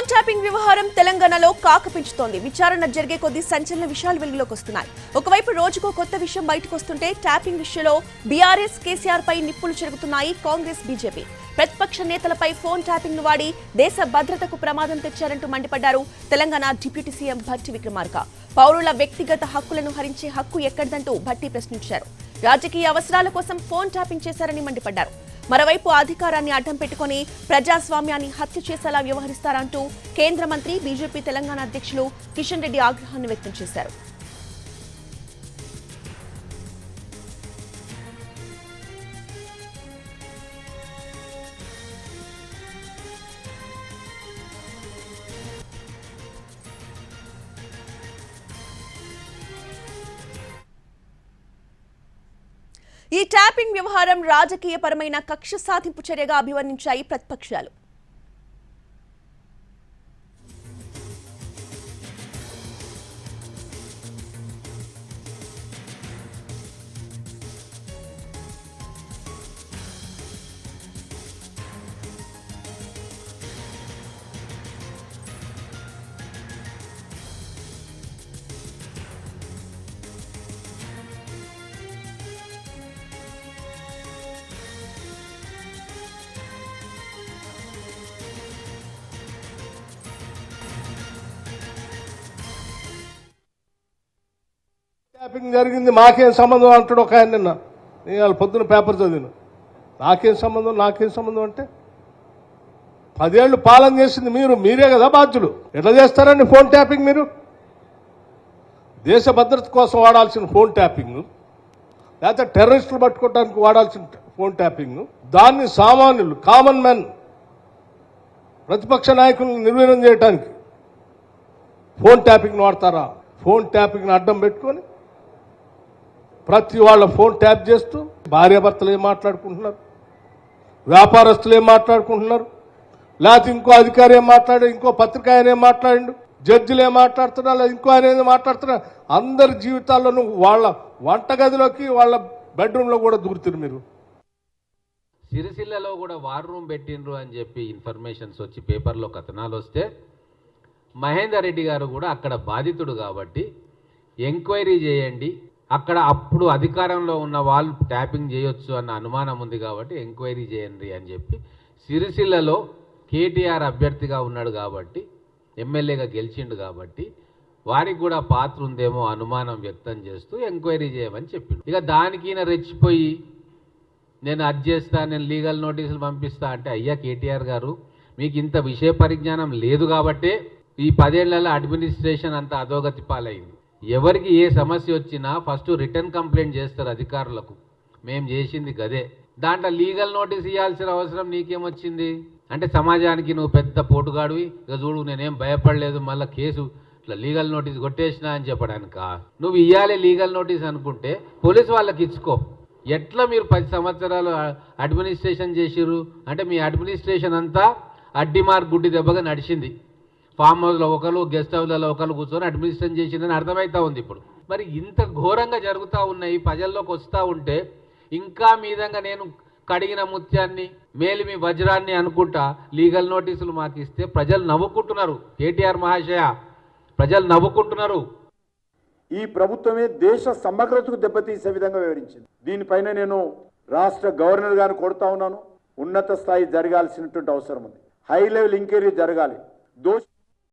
Phone tapping వ్యవహారం తెలంగాణలో కాకపించుతోంది. విచారణ జరిగే కొద్దీ సంచలన విషయాలు వెలుగులోకి వస్తున్నాయి. ఒకవైపు రోజుకో కొత్త విషయం బయటకు వస్తుంటే ట్యాపింగ్ విషయంలో బీఆర్ఎస్ కేసీఆర్ పై నిప్పులు చెరుగుతున్నాయి కాంగ్రెస్ బీజేపీ. ప్రతిపక్ష నేతలపై ఫోన్ ట్యాపింగ్ను వాడి దేశ భద్రతకు ప్రమాదం తెచ్చారంటూ మండిపడ్డారు తెలంగాణ డిప్యూటీ సీఎం భట్టి విక్రమార్క. పౌరుల వ్యక్తిగత హక్కులను హరించే హక్కు ఎక్కడిదంటూ భట్టి ప్రశ్నించారు. రాజకీయ అవసరాల కోసం ఫోన్ ట్యాపింగ్ చేశారని మండిపడ్డారు. మరోవైపు అధికారాన్ని అడ్డం పెట్టుకుని ప్రజాస్వామ్యాన్ని హత్య చేసేలా వ్యవహరిస్తారంటూ కేంద్ర మంత్రి బీజేపీ తెలంగాణ అధ్యక్షులు కిషన్ రెడ్డి ఆగ్రహాన్ని వ్యక్తం చేశారు. ఈ ట్యాపింగ్ వ్యవహారం రాజకీయపరమైన కక్ష సాధింపు చర్యగా అభివర్ణించాయి ప్రతిపక్షాలు. ట్యాపింగ్ జరిగింది మాకేం సంబంధం అంటాడు ఒక ఆయన నిన్న. నేను పొద్దున పేపర్ చదివాను. నాకేం సంబంధం నాకేం సంబంధం అంటే పదేళ్ళు పాలన చేసింది మీరు మీరే కదా బాధ్యులు. ఎట్లా చేస్తారండి ఫోన్ ట్యాపింగ్ మీరు? దేశ భద్రత కోసం వాడాల్సిన ఫోన్ ట్యాపింగ్ లేకపోతే టెర్రరిస్టులు పట్టుకోవడానికి వాడాల్సిన ఫోన్ ట్యాపింగ్ దాన్ని సామాన్యులు కామన్ మెన్ ప్రతిపక్ష నాయకులను నిర్వీర్యం చేయడానికి ఫోన్ ట్యాపింగ్ వాడతారా? ఫోన్ ట్యాపింగ్ను అడ్డం పెట్టుకొని ప్రతి వాళ్ళ ఫోన్ ట్యాప్ చేస్తూ భార్యాభర్తలు ఏం మాట్లాడుకుంటున్నారు? వ్యాపారస్తులు ఏం మాట్లాడుకుంటున్నారు? లేకపోతే ఇంకో అధికారి ఏం మాట్లాడు ఇంకో పత్రిక ఆయన ఏం మాట్లాడిండు? జడ్జిలు ఏం మాట్లాడుతున్నారు? లేదా ఇంకో ఆయన ఏం మాట్లాడుతున్నా అందరి జీవితాల్లోనూ వాళ్ళ వంటగదిలోకి వాళ్ళ బెడ్రూమ్లో కూడా దూరుతున్నారు మీరు. సిరిసిల్లలో కూడా వార్ రూమ్ పెట్టిండ్రు అని చెప్పి ఇన్ఫర్మేషన్స్ వచ్చి పేపర్లో కథనాలు వస్తే మహేందర్ రెడ్డి గారు కూడా అక్కడ బాధితుడు కాబట్టి ఎంక్వైరీ చేయండి. అక్కడ అప్పుడు అధికారంలో ఉన్న వాళ్ళు ట్యాపింగ్ చేయొచ్చు అన్న అనుమానం ఉంది కాబట్టి ఎంక్వైరీ చేయండి అని చెప్పి సిరిసిల్లలో కేటీఆర్ అభ్యర్థిగా ఉన్నాడు కాబట్టి ఎమ్మెల్యేగా గెలిచిండు కాబట్టి వారికి కూడా పాత్ర ఉందేమో అనుమానం వ్యక్తం చేస్తూ ఎంక్వైరీ చేయమని చెప్పిండు. ఇక దానికి రెచ్చిపోయి నేను అది చేస్తా నేను లీగల్ నోటీసులు పంపిస్తా అంటే అయ్యా కేటీఆర్ గారు మీకు ఇంత విషయ పరిజ్ఞానం లేదు కాబట్టే ఈ పదేళ్ళలో అడ్మినిస్ట్రేషన్ అంత అధోగతి పాలైంది. ఎవరికి ఏ సమస్య వచ్చినా ఫస్ట్ రిటర్న్ కంప్లైంట్ చేస్తారు అధికారులకు. మేము చేసింది గదే. దాంట్లో లీగల్ నోటీస్ ఇవ్వాల్సిన అవసరం నీకేమొచ్చింది అంటే సమాజానికి నువ్వు పెద్ద పోటుగాడివి. ఇక చూడు నేనేం భయపడలేదు మళ్ళీ కేసు ఇట్లా లీగల్ నోటీస్ కొట్టేసినా అని చెప్పడానిక? నువ్వు ఇవ్వాలి లీగల్ నోటీస్ అనుకుంటే పోలీస్ వాళ్ళకి ఇచ్చుకో. ఎట్లా మీరు పది సంవత్సరాలు అడ్మినిస్ట్రేషన్ చేసిర్రు? అంటే మీ అడ్మినిస్ట్రేషన్ అంతా అడ్డి మార్క్ గుడ్డి దెబ్బగా నడిచింది. ఫామ్ హౌస్లో ఒకరు గెస్ట్ హౌస్లలో ఒకరు కూర్చొని అడ్మినిస్ట్రేషన్ చేసిందని అర్థమవుతా ఉంది ఇప్పుడు. మరి ఇంత ఘోరంగా జరుగుతూ ఉన్నాయి ప్రజల్లోకి వస్తూ ఉంటే ఇంకా మీదంగా నేను కడిగిన ముత్యాన్ని మేలిమి వజ్రాన్ని అనుకుంటా లీగల్ నోటీసులు మాకు ఇస్తే ప్రజలు నవ్వుకుంటున్నారు. కేటీఆర్ మహాశయ ప్రజలు నవ్వుకుంటున్నారు. ఈ ప్రభుత్వమే దేశ సమగ్రతకు దెబ్బతీసే విధంగా వివరించింది దీనిపైన నేను రాష్ట్ర గవర్నర్ గారిని కొడతా ఉన్నాను. ఉన్నత స్థాయి జరగాల్సినటువంటి అవసరం ఉంది. హై లెవెల్ ఎంక్వైరీ జరగాలి. దోష